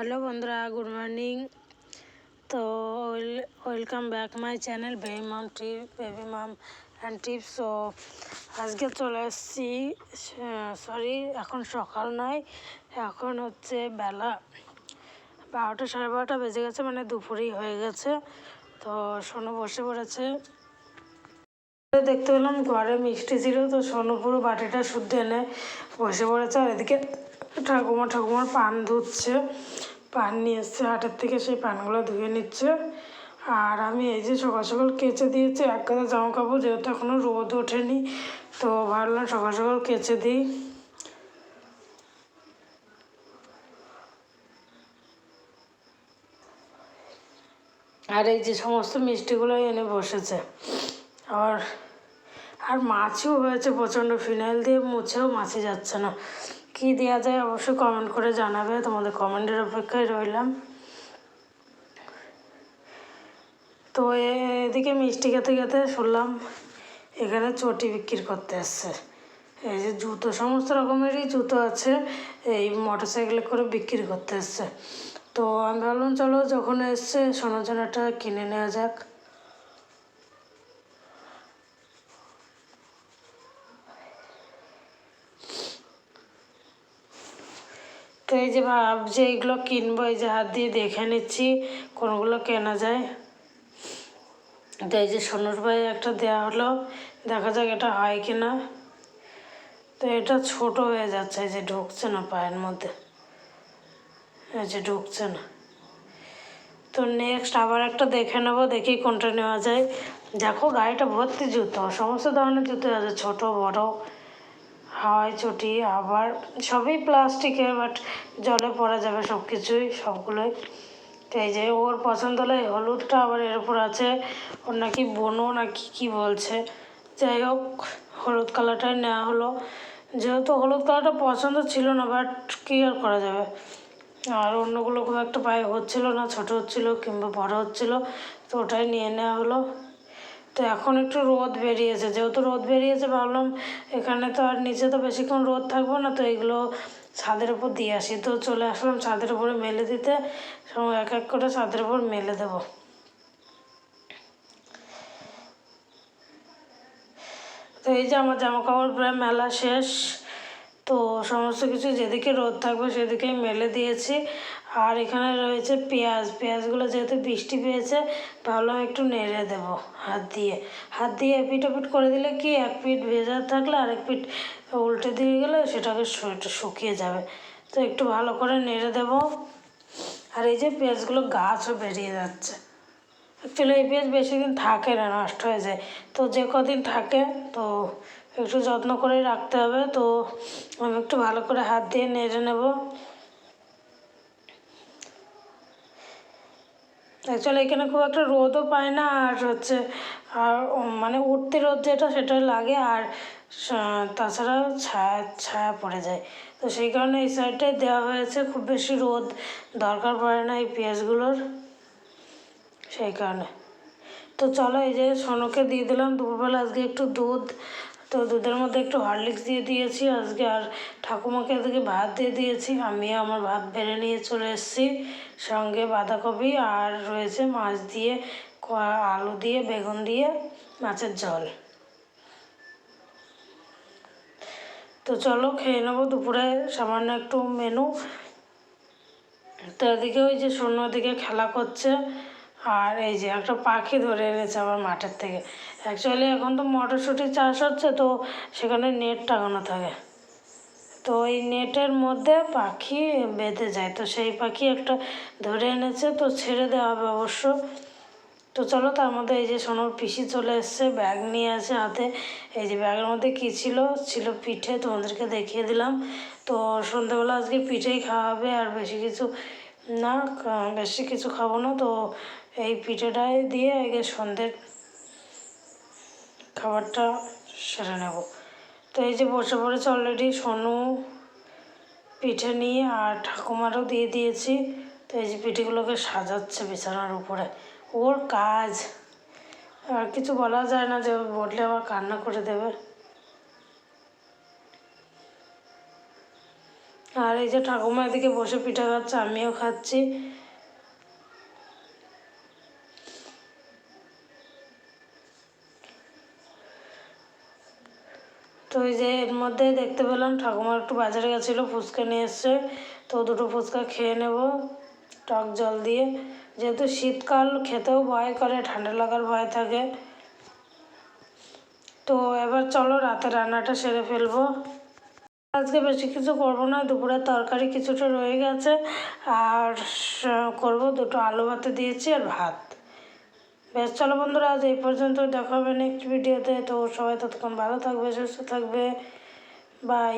Hello বন্ধুরা, good morning. তো welcome back my channel baby mom tip baby mom and tips তো আজকে চলে এসেছি সরি, এখন সকাল নয়, এখন হচ্ছে বেলা বারোটা সাড়ে বারোটা বেজে গেছে মানে দুপুরেই হয়ে গেছে। তো সোনু বসে পড়েছে। দেখতে পেলাম ঘরে মিষ্টি ছিল, তো সোনু পুরো বাটিটা শুদ্ধ এনে বসে পড়েছে, আর এদিকে ঠাকুমা, ঠাকুমার পান ধুচ্ছে। পান নিয়ে এসছে, হাটের থেকে সেই পানগুলো ধুয়ে নিচ্ছে। আর আমি এই যে সকাল সকাল কেচে দিয়েছি, এক কাদা জামা কাপড় যেহেতু এখনও রোদ ওঠেনি, তো ভাবলাম সকাল সকাল কেচে দিই। আর এই যে সমস্ত মিষ্টিগুলো এনে বসেছে। আর আর মাছও হয়েছে, প্রচণ্ড ফিনাইল দিয়ে মুছেও মাছে যাচ্ছে না। কী দেওয়া যায় অবশ্যই কমেন্ট করে জানাবে, তোমাদের কমেন্টের অপেক্ষায় রইলাম। তো এদিকে মিষ্টি খেতে খেতে শুনলাম, এখানে চটি বিক্রি করতে এসছে। এই যে জুতো, সমস্ত রকমেরই জুতো আছে, এই মোটর সাইকেলে করে বিক্রি করতে এসছে। তো আমি ভাবলাম, চলো যখন এসছে, সোনার জন্য একটা কিনে নেওয়া যাক। তো এই যে ভাব যে এইগুলো কিনবো, এই যে হাত দিয়ে দেখে নিচ্ছি, কোনগুলো কেনা যায়। তো এই যে সোনুর ভাই একটা দেওয়া হলো, দেখা যাক এটা হয় কি না তো এটা ছোট হয়ে যাচ্ছে, এই যে ঢুকছে না পায়ের মধ্যে। এই যে ঢুকছে না। তো নেক্সট আবার একটা দেখে নেব, দেখি কোনটা নেওয়া যায়। দেখো, গাড়িটা ভর্তি জুতো, সমস্ত ধরনের জুতো আছে, ছোট, বড়। হাওয়াই চটি, আবার সবই প্লাস্টিকের বাট জলে পড়া যাবে সব কিছুই সবগুলোই। তো এই যে ওর পছন্দ হলো হলুদটা আবার এর উপর আছে। ওর নাকি বনো না কি কী বলছে। যাই হোক, হলুদ কালারটাই নেওয়া হলো। যেহেতু হলুদ কালারটা পছন্দ ছিল না বাট কী আর করা যাবে? আর অন্যগুলো খুব একটা পায়ে হচ্ছিল না, ছোট হচ্ছিল কিংবা বড় হচ্ছিল, তো ওটাই নিয়ে নেওয়া হলো। তো এখন একটু রোদ বেরিয়েছে। যেহেতু রোদ বেরিয়েছে, ভাবলাম এখানে তো আর নিচে তো বেশিক্ষণ রোদ থাকব না, তো এগুলো ছাদের উপর দিয়ে আসি। তো চলে আসলাম ছাদের উপরে মেলে দিতে। এক এক করে ছাদের উপর মেলে দেব। তো এই যে আমার জামা কাপড় প্রায় মেলা শেষ। তো সমস্ত কিছু যেদিকে রোদ থাকবে সেদিকেই মেলে দিয়েছি। আর এখানে রয়েছে পেঁয়াজ। পেঁয়াজগুলো যেহেতু বৃষ্টি পেয়েছে, ভাবলাম একটু নেড়ে দেব হাত দিয়ে। হাত দিয়ে এপিট ওপিট করে দিলে কি, এক পিঠ ভেজা থাকলে আরেক পিঠ উল্টে দিয়ে গেলে সেটাকে শুকিয়ে যাবে। তো একটু ভালো করে নেড়ে দেব। আর এই যে পেঁয়াজগুলো গাছও বেরিয়ে যাচ্ছে। অ্যাকচুয়ালি এই পেঁয়াজ বেশি দিন থাকে না, নষ্ট হয়ে যায়। তো যে কদিন থাকে, তো একটু যত্ন করেই রাখতে হবে। তো আমি একটু ভালো করে হাত দিয়ে নেড়ে নেব। অ্যাকচুয়ালি এখানে খুব একটা রোদও পায় না, আর হচ্ছে, আর মানে উঠতে রোদ যেটা সেটা লাগে, আর তাছাড়া ছায়া ছায়া পড়ে যায়। তো সেই কারণে এই সাইডটাই দেওয়া হয়েছে, খুব বেশি রোদ দরকার পড়ে না এই পেঁয়াজগুলোর, সেই কারণে। তো চলো এই যে সোনুকে দিয়ে দিলাম, দুপুরবেলা আজকে একটু দুধ তো দুধের মধ্যে একটু হরলিক্স দিয়ে দিয়েছি। আজকে আর ঠাকুমাকে এদিকে ভাত দিয়ে দিয়েছি। আমি আমার ভাত বেড়ে নিয়ে চলে এসেছি। সঙ্গে বাঁধাকপি আর রয়েছে মাছ দিয়ে আলু দিয়ে, বেগুন দিয়ে, মাছের জল তো চলো খেয়ে নেব। দুপুরে সামান্য একটু মেনু। তো এদিকে ওই যে শূন্য দিকে খেলা করছে। আর এই যে একটা পাখি ধরে এনেছে আমার মাঠের থেকে। অ্যাকচুয়ালি এখন তো মটরশুঁটি চাষ হচ্ছে, তো সেখানে নেট টাঙানো থাকে। তো ওই নেটের মধ্যে পাখি বেঁধে যায়। তো সেই পাখি একটা ধরে এনেছে, তো ছেড়ে দেওয়া হবে অবশ্য। তো চলো তার মধ্যে এই যে সোনোর পিসি চলে এসছে, ব্যাগ নিয়ে আছে হাতে। এই যে ব্যাগের মধ্যে কী ছিল? ছিল পিঠে, তোমাদেরকে দেখিয়ে দিলাম। তো সন্ধ্যেবেলা আজকে পিঠেই খাওয়া হবে, আর বেশি কিছু না বেশি কিছু খাব না তো এই পিঠেটাই দিয়ে আগে সন্ধ্যের খাবারটা সেরে নেব। তো এই যে বসে পড়েছে অলরেডি সোনু, পিঠে নিয়ে আর ঠাকুমারও দিয়ে দিয়েছি। তো এই যে পিঠেগুলোকে সাজাচ্ছে বিছানার উপরে। ওর কাজ। আর কিছু বলা যায় না যে বললে আবার কান্না করে দেবে। আর এই যে ঠাকুমা এদিকে বসে পিঠা খাচ্ছে, আমিও খাচ্ছি। তো এই যে এর মধ্যে দেখতে পেলাম ঠাকুমা একটু বাজারে গেছিল, ফুচকা নিয়ে এসছে। তো দুটো ফুচকা খেয়ে নেব, টক জল দিয়ে। যেহেতু শীতকাল, খেতেও ভয় করে, ঠান্ডা লাগার ভয় থাকে। তো এবার চলো রাতে রান্নাটা সেরে ফেলব। আজকে বেশি কিছু করব না, দুপুরের তরকারি কিছুটা রয়ে গেছে, আর করব দুটো আলু ভাতে দিয়েছি আর ভাত। বেশ, চলো বন্ধুরা, আজ এই পর্যন্ত দেখা হবে নেক্সট ভিডিওতে তো। সবাই ততক্ষণ ভালো থাকবে, সুস্থ থাকবে। বাই